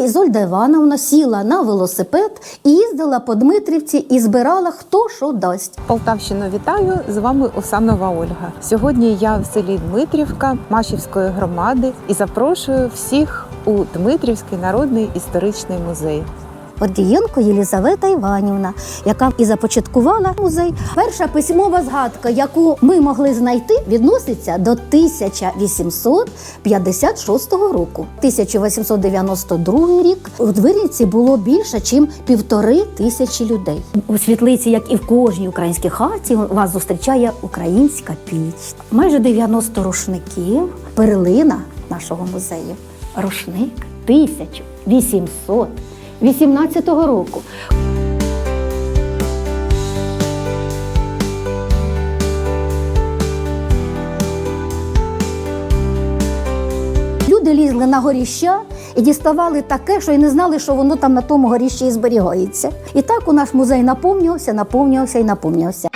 Ізольда Івановна сіла на велосипед і їздила по Дмитрівці і збирала хто що дасть. Полтавщину вітаю з вами Усанова Ольга. Сьогодні я в селі Дмитрівка Машівської громади і запрошую всіх у Дмитрівський народний історичний музей. Гордієнко Єлізавета Іванівна, яка і започаткувала музей. Перша письмова згадка, яку ми могли знайти, відноситься до 1856 року. 1892 рік у Двірниці було більше, ніж півтори тисячі людей. У світлиці, як і в кожній українській хаті, вас зустрічає українська піч. Майже 90 рушників, перлина нашого музею. Рушник 1800 18-го року. Люди лізли на горіща і діставали таке, що й не знали, що воно там на тому горіщі і зберігається. І так у наш музей наповнювався, наповнювався і наповнювався.